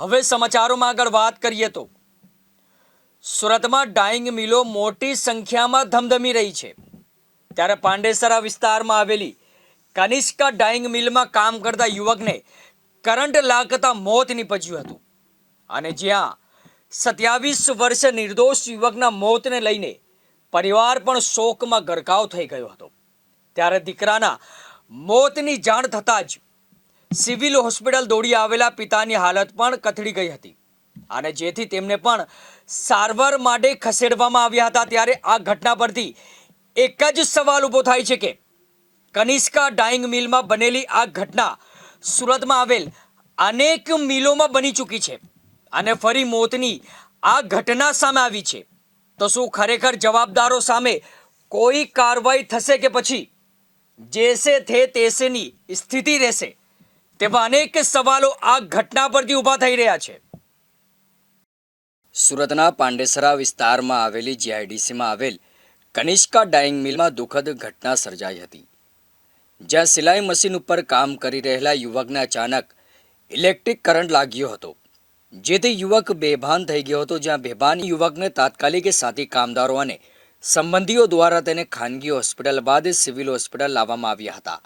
હવે સમાચારોમાં આગળ વાત કરીએ તો. સુરતમાં ડાઇંગ મિલો મોટી સંખ્યામાં ધમધમી રહી છે. ત્યારે પાંડેસરા વિસ્તારમાં આવેલી કનિષ્કા ડાઈંગ મિલમાં કામ કરતા યુવકને કરંટ લાગતા મોત નીપજ્યું હતું. અને જ્યાં સત્યાવીસ વર્ષ નિર્દોષ યુવકના મોતને લઈને પરિવાર પણ શોકમાં ગરકાવ થઈ ગયો હતો. ત્યારે દીકરાના મોતની જાણ થતાં જ સિવિલ હોસ્પિટલ દોડી આવેલા પિતાની હાલત પણ કથળી ગઈ હતી. અને જેથી તેમને પણ સારવાર માટે ખસેડવામાં આવ્યા હતા ત્યારે આ ઘટના પરથી એક જ સવાલ ઊભો થાય છે કે કનિષ્કા ડાઇંગ મિલમાં બનેલી આ ઘટના સુરતમાં આવેલ અનેક મિલોમાં બની ચૂકી છે અને ફરી મોતની આ ઘટના સામે આવી છે. તો શું ખરેખર જવાબદારો સામે કોઈ કાર્યવાહી થશે કે પછી? જેસે થે તેસેની સ્થિતિ રહેશે. તેવા અનેક સવાલો આ ઘટના પરથી ઊભા થઈ રહ્યા છે. સુરતના પાંડેસરા વિસ્તારમાં આવેલી જીઆઈડીસીમાં આવેલ કનિષ્કા ડાઇંગ મિલમાં દુઃખદ ઘટના સર્જાઈ હતી. જ્યાં સિલાઈ મશીન ઉપર કામ કરી રહેલા યુવકને અચાનક ઇલેક્ટ્રિક કરંટ લાગ્યો હતો. જેથી યુવક બેભાન થઈ ગયો હતો, જ્યાં બેભાન યુવકને તાત્કાલિક સાથી કામદારો અને સંબંધીઓ દ્વારા તેને ખાનગી હોસ્પિટલ બાદ સિવિલ હોસ્પિટલ લાવવામાં આવ્યા હતા.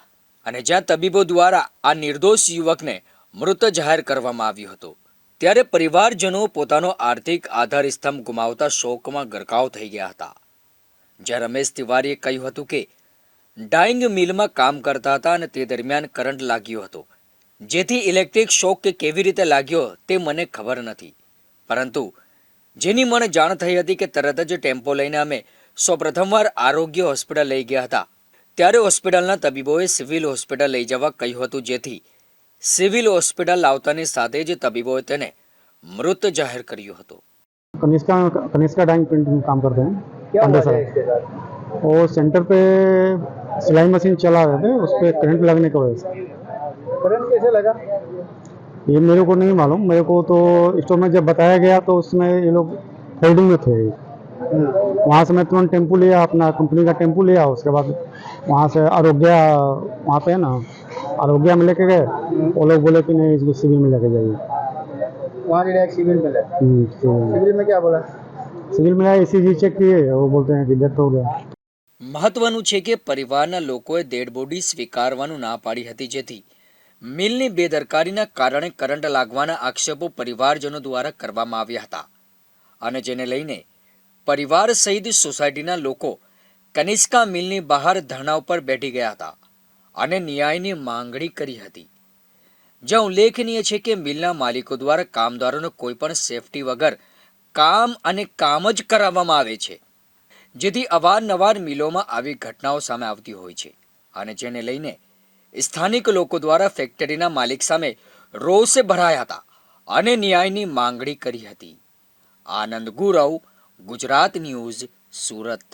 અને જ્યાં તબીબો દ્વારા આ નિર્દોષ યુવકને મૃત જાહેર કરવામાં આવ્યો હતો, ત્યારે પરિવારજનો પોતાનો આર્થિક આધાર સ્તંભ ગુમાવતા શોકમાં ગરકાવ થઈ ગયા હતા. જ્યાં રમેશ તિવારીએ કહ્યું હતું કે, ડાઇંગ મિલમાં કામ કરતા હતા અને તે દરમિયાન કરંટ લાગ્યો હતો. જેથી ઇલેક્ટ્રિક શોક કે કેવી રીતે લાગ્યો તે મને ખબર નથી. પરંતુ જેની મને જાણ થઈ હતી કે તરત જ ટેમ્પો લઈને અમે સૌપ્રથમવાર આરોગ્ય હોસ્પિટલ લઈ ગયા હતા. ત્યારે હોસ્પિટલના તબીબોએ સિવિલ હોસ્પિટલ લઈ જવા કહ્યું હતું જેથી સિવિલ હોસ્પિટલ લાવતાની સાથે જ તબીબોએ તેને મૃત જાહેર કર્યો હતો कनिष्का कनिष्का डैंग प्रिंटिंग काम करते हैं क्या पांडे हुआ था साहब। इसके साथ वो सेंटर पे सिलाई मशीन चला रहे थे उस पर करंट लगने की वजह से करंट कैसे लगा ये मेरे को नहीं मालूम मेरे को तो स्टोर में जब बताया गया तो उसमें ये लोग होल्डिंग में थे वहाँ से मैं तुरंत टेम्पो लिया अपना कंपनी का टेम्पो लिया उसके बाद वहाँ से आरोग्य वहाँ पे है ना आरोग्य में लेके गए वो लोग बोले कि नहीं इसको सिविल में लेके जाइए वहाँ डायरेक्ट सिविल में लगा हम्म, तो सिविल में क्या बोला सिविल में ए सी चेक किए वो बोलते हैं कि डेथ हो गया મહત્વનું છે કે પરિવારના લોકોએ ડેડ બોડી સ્વીકારવાનું ના પાડી હતી જેથી મિલની બેદરકારીના કારણે કરંટ લાગવાના આક્ષેપો પરિવારજનો દ્વારા કરવામાં આવ્યા હતા અને જેને લઈને પરિવાર સહિત સોસાયટીના લોકો કનિષ્કા મિલની બહાર ધરણા ઉપર બેઠી ગયા હતા અને ન્યાયની માંગણી કરી હતી. જ્યાં ઉલ્લેખનીય છે કે મિલના માલિકો દ્વારા કામદારોને કોઈ પણ સેફટી વગર કામ અને કામ જ કરાવવામાં આવે છે, જેથી અવારનવાર મિલોમાં આવી ઘટનાઓ સામે આવતી હોય છે અને જેને લઈને સ્થાનિક લોકો દ્વારા ફેક્ટરીના માલિક સામે રોષે ભરાયા હતા અને ન્યાયની માંગણી કરી હતી. આનંદ ગુરવ, ગુજરાત ન્યૂઝ, સુરત.